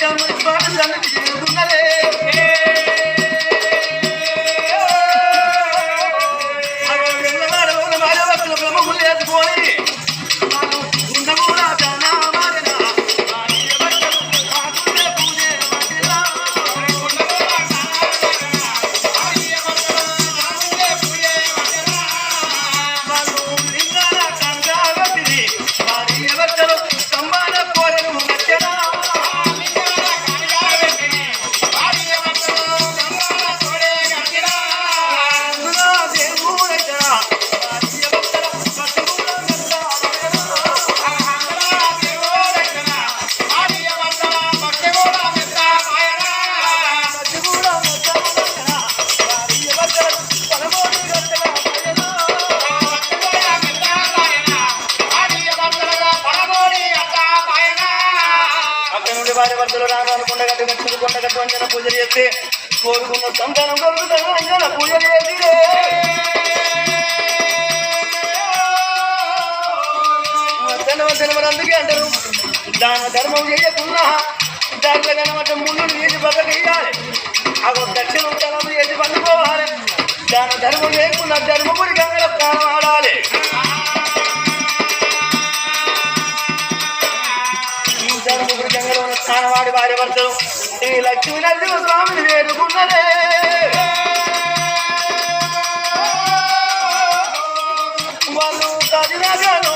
down with the father's on భార్య భర్తలు రాగాను కొండగట్టు గట్టుకు కొండగట్టు అంజన పూజలు చేస్తే కోరుకున్న సంతానం కలుగుతాను అంజన పూజలు చేసి తెలవ అందుకే అంటారు. దాన ధర్మం చేయకున్నా దాంట్లో కనమాట ముందు చేసి పక్కకి వేయాలి అవి దక్షిణ ధర్మం చేసి పండుకోవాలి దాన ధర్మం చేయకుండా ధర్మపురి గంగల ప్రాణం ఆడాలి భర్తలు శ్రీ లక్ష్మీ నరసింహ స్వామిని వేడుకున్నదే. వాళ్ళు తదినాగాను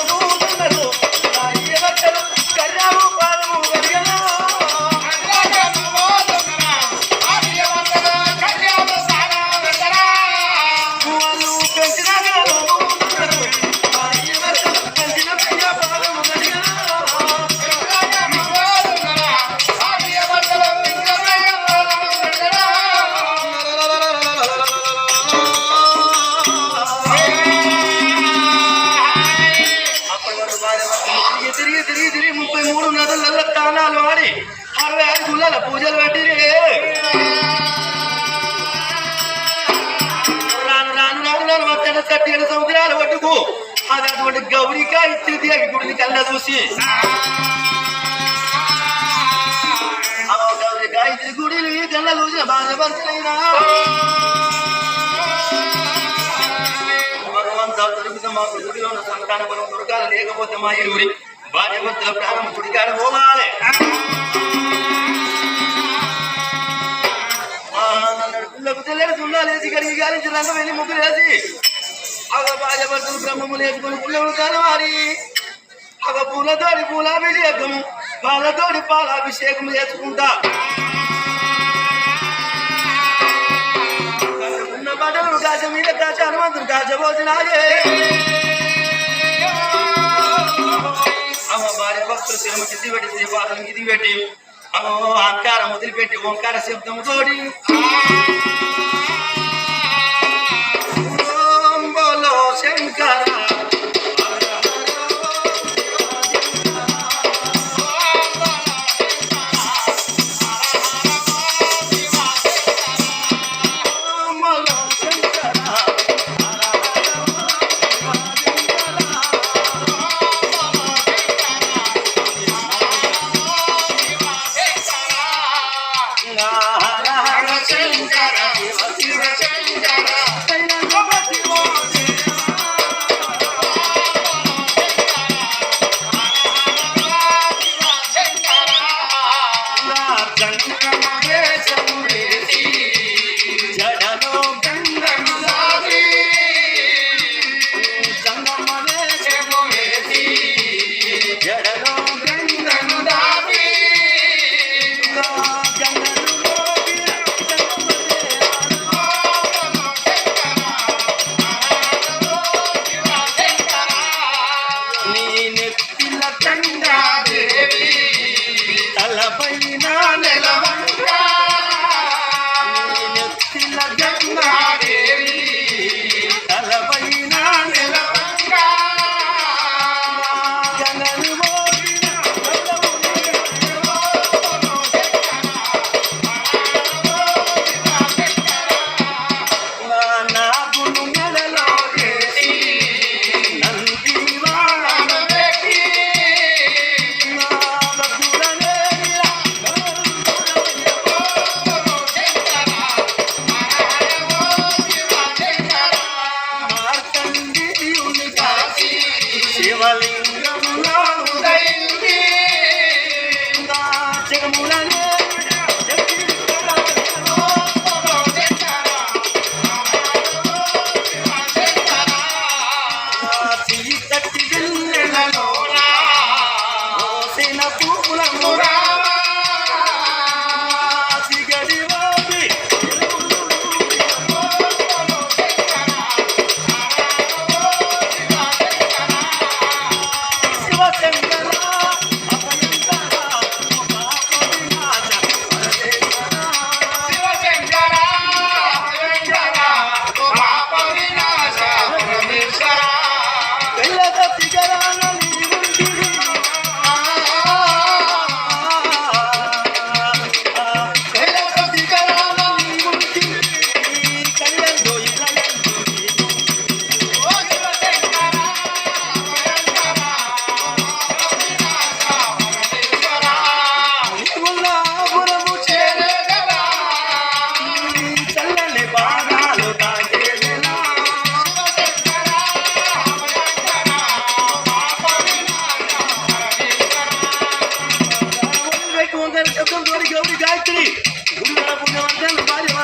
తిరిగి తిరిగి ముప్పై మూడు నదుల తానాలు ఆడి అరవై ఐదు గుళ్ళల పూజలు పెట్టి రాను రాను రాను రాను మత్తన కట్టేడు సముద్రాలు పట్టుకు. అది అటువంటి గౌరిక ఇచ్చింది అవి గుడిని కళ్ళ చూసి. ఆ గుడిని కళ్ళ చూసి భార్య భగవంతా దొరికితే మాకు గుడిలో ఉన్న సంతాన బలం దొరకాలి లేకపోతే మా ఇరువురి భార్య భర్తల ప్రాణం గుడికాడ పోవాలి. ఆ, సున్నాలేసి కడిగి గాలించి రంగం వెళ్ళి వేసి అగ భార్య భర్తలు బ్రహ్మము లేచుకొని పుల్లవులు అగ పూలతోడి పూలాభిషేకము పాలతోడి పాలాభిషేకం చేసుకుంటా ఉన్న బట్టలు కాచ మీద కాచ హనుమంతుడు కాచబోసినాయే అమ్మ భార్య భక్తులు శిరము కింది పెట్టి శ్రీపాదం కింది పెట్టి అమ్మో అంకారం వదిలిపెట్టి ఓంకార శబ్దము తోడి శంకరా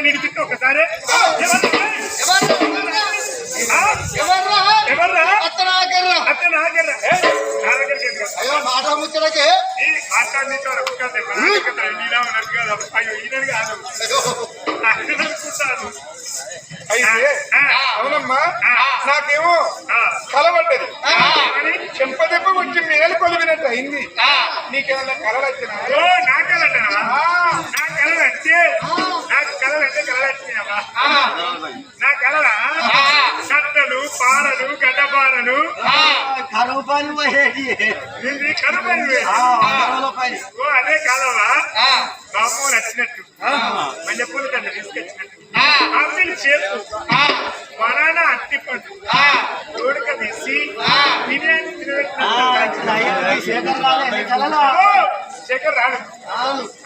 పావులతో నిడిపిస్తే ఒకసారి. ఎవర్రా అత్త నాగర్రా నా దగ్గరికి? అయ్యో మాట అయితే అవునమ్మా. నాకేమో కలబడ్డది చెంపదెబ్బ వచ్చి మేలు కొలిగినట్టు అయింది. నీకేమన్నా కలలు వచ్చినా నా కలటనా నా కలలు వచ్చే కలలు అంటే వచ్చినావా నా కలరా కట్టలు పారలు గడ్డపారలు కరువు పని ఇది పని ఓ అదే కాలవా. బాబు నచ్చినట్టు మల్లె పూల దండ తీసుకొచ్చినట్టు. ఆపిల్ చేపు బనానా అట్టి పండు తోడుక తీసి బిర్యానీ తినబెట్టినట్టు. శేఖర్ రాడు.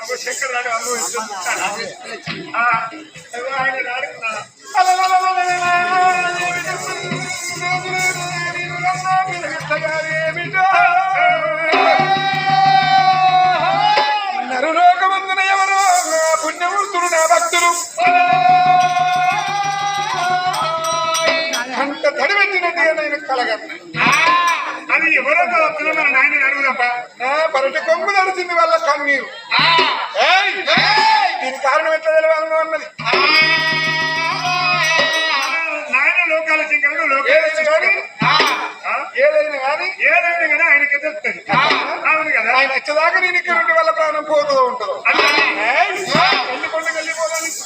అబ్బో శేఖర్ రాడు అదిగో ఆయన రాడు. నరులోకమందున ఎవరు నా పుణ్యమూర్తులు నా భక్తులు అంత తడిపెట్టినట్టుగా నేను కలగన్నా. అది ఎవరో మన నాయన పరటి కొంగు నడిచింది వాళ్ళ కన్నీరు! దీని కారణం ఎట్లా తెలవాలను అన్నది? నాయన లోకాల కానీ ఏదైనా కానీ ఏదైనా కానీ ఆయనకి తెలుస్తుంది అవును కదా? ఆయన వచ్చేదాకా నేను ఇక్కడ ఉండి వాళ్ళ ప్రాణం పోతూ ఉంటుంది? కొండకు వెళ్ళిపోదానికి